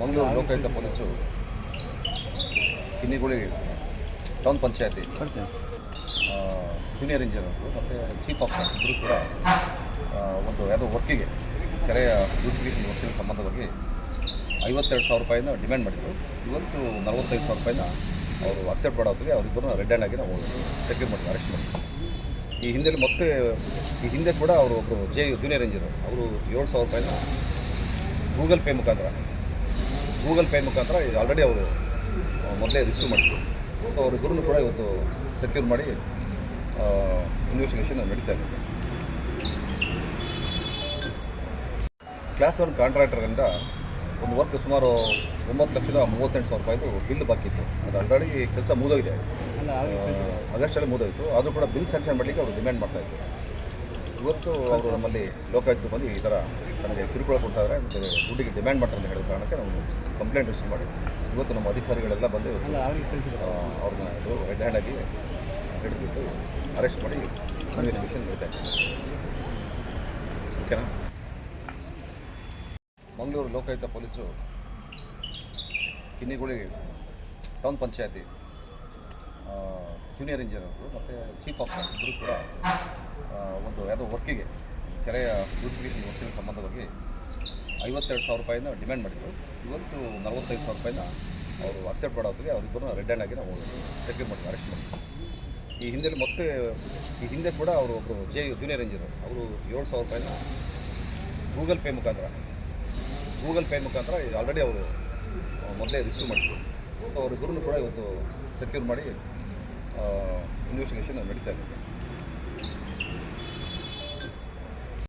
ಮಂಗಳೂರು ಲೋಕಾಯುಕ್ತ ಪೊಲೀಸರು ಕಿನ್ನಿಗುಳಿ ಟೌನ್ ಪಂಚಾಯತಿ. Senior engineer ಮತ್ತು chief officer ಇಬ್ಬರು ಕೂಡ ಒಂದು ಯಾವುದೋ ವರ್ಕಿಗೆ ಕೆರೆಯ ಬ್ಯೂಟಿಫಿಕೇಷನ್ ವರ್ಕಿನ ಸಂಬಂಧವಾಗಿ ಐವತ್ತೆರಡು ಸಾವಿರ ರೂಪಾಯಿನ ಡಿಮ್ಯಾಂಡ್ ಮಾಡಿದ್ರು. ಇವತ್ತು ನಲವತ್ತೈದು ಸಾವಿರ ರೂಪಾಯಿನ ಅವರು ಅಕ್ಸೆಪ್ಟ್ ಮಾಡೋದಕ್ಕೆ ಅವರಿಬ್ಬರನ್ನ ರೆಡ್ ಹ್ಯಾಂಡ್ ಆಗಿ ನಾವು ಸೆಕ್ಯೂರ್ ಮಾಡಿದ್ವಿ ಅರೆಸ್ಟ್ ಮಾಡಿದ್ವಿ. ಈ ಹಿಂದೆ ಮತ್ತೆ ಈ ಹಿಂದೆ ಕೂಡ ಅವರು ಒಬ್ಬರು ಜೆ ಜೂನಿಯರ್ ಇಂಜಿನಿಯರ್ ಅವರು ಏಳು ಸಾವಿರ ರೂಪಾಯಿನ ಗೂಗಲ್ ಪೇ ಮುಖಾಂತರ ಗೂಗಲ್ ಪೇ ಮುಖಾಂತರ ಆಲ್ರೆಡಿ ಅವರು ಮೊದಲೇ ರಿಸೀವ್ ಮಾಡಿದ್ರು. ಸೊ ಅವರಿಬ್ಬರನ್ನು ಕೂಡ ಇವತ್ತು ಸೆಕ್ಯೂರ್ ಮಾಡಿ ಇನ್ವೆಸ್ಟಿಗೇಷನ್ ನಡೀತಾ ಇದೆ. ಕ್ಲಾಸ್ ಒನ್ ಕಾಂಟ್ರಾಕ್ಟರಿಂದ ಒಂದು ವರ್ಕ್ ಸುಮಾರು ಒಂಬತ್ತು ಲಕ್ಷದ ಮೂವತ್ತೆಂಟು ಸಾವಿರ ರೂಪಾಯಿದು ಬಿಲ್ ಬಾಕಿ ಇತ್ತು. ಅದು ಆಲ್ರೆಡಿ ಕೆಲಸ ಮುಗಿದೋಗಿದೆ. ಆಗಸ್ಟಲ್ಲಿ ಮುಗಿದೋಯಿತು. ಆದರೂ ಕೂಡ ಬಿಲ್ ಸ್ಯಾಂಕ್ಷನ್ ಮಾಡಲಿಕ್ಕೆ ಅವರು ಡಿಮ್ಯಾಂಡ್ ಮಾಡ್ತಾ ಇದ್ರು. ಇವತ್ತು ಅವರು ನಮ್ಮಲ್ಲಿ ಲೋಕಾಯುಕ್ತ ಬಂದು ಈ ಥರ ನನಗೆ ಕಿರುಕುಳ ಕೊಡ್ತಾ ಇದ್ದಾರೆ. ಮತ್ತು ದುಡ್ಡಿಗೆ ಡಿಮ್ಯಾಂಡ್ ಮಾಡ್ತಾರೆ ಅಂತ ಹೇಳಿದ ಕಾರಣಕ್ಕೆ ನಾವು ಕಂಪ್ಲೇಂಟ್ ರಿಸೀವ್ ಮಾಡಿ ಇವತ್ತು ನಮ್ಮ ಅಧಿಕಾರಿಗಳೆಲ್ಲ ಬಂದು ಅವ್ರನ್ನ ಇದು ರೆಡ್ ಹ್ಯಾಂಡ್ ಆಗಿ ಹಿಡಿದ್ಬಿಟ್ಟು ಅರೆಸ್ಟ್ ಮಾಡಿ ಇನ್ವೆಸ್ಟಿಗೇಷನ್ ಇದೆ. ಓಕೆನಾ? ಮಂಗಳೂರು ಲೋಕಾಯುಕ್ತ ಪೊಲೀಸರು ಕಿನ್ನಿಗುಳಿ ಟೌನ್ ಪಂಚಾಯತಿ ಜೂನಿಯರ್ ಇಂಜಿನಿಯರ್ ಮತ್ತು ಚೀಫ್ ಆಫೀಸರ್ ಇಬ್ಬರು ಕೂಡ ಒಂದು, ಯಾವುದೋ ವರ್ಕಿಗೆ ಕೆರೆಯ ಬ್ಯೂಟಿಫಿಕೇಷನ್ ವರ್ಕಿನ ಸಂಬಂಧವಾಗಿ ಐವತ್ತೆರಡು ಸಾವಿರ ರೂಪಾಯಿನ ಡಿಮ್ಯಾಂಡ್ ಮಾಡಿದ್ರು. ಇವತ್ತು ನಲವತ್ತೈದು ಸಾವಿರ ರೂಪಾಯಿನ ಅವರು ಅಕ್ಸೆಪ್ಟ್ ಮಾಡೋ ಹೊತ್ತಿಗೆ ಅವರಿಬ್ಬರನ್ನ ರೆಡ್ ಹ್ಯಾಂಡ್ ಆಗಿ ನಾವು ಸೆಕ್ಯೂರ್ ಮಾಡ್ತೀವಿ ಅರೆಸ್ಟ್ ಮಾಡಿ ಈ ಹಿಂದೆ ಮತ್ತೆ, ಈ ಹಿಂದೆ ಕೂಡ ಅವರು ಒಬ್ಬರು ಜೆ ಜೂನಿಯರ್ ಇಂಜಿನಿಯರ್ ಅವರು. ಏಳು ಸಾವಿರ ರೂಪಾಯಿನ ಗೂಗಲ್ ಪೇ ಮುಖಾಂತರ ಗೂಗಲ್ ಪೇ ಮುಖಾಂತರ ಆಲ್ರೆಡಿ ಅವರು ಮೊದಲೇ ರಿಸೀವ್ ಮಾಡಿದ್ರು. ಸೊ ಅವರಿಬ್ಬರನ್ನು ಕೂಡ ಇವತ್ತು ಸೆಕ್ಯೂರ್ ಮಾಡಿ ಇನ್ವೆಸ್ಟಿಗೇಷನ್ ನಡೀತಾ ಇದೆ.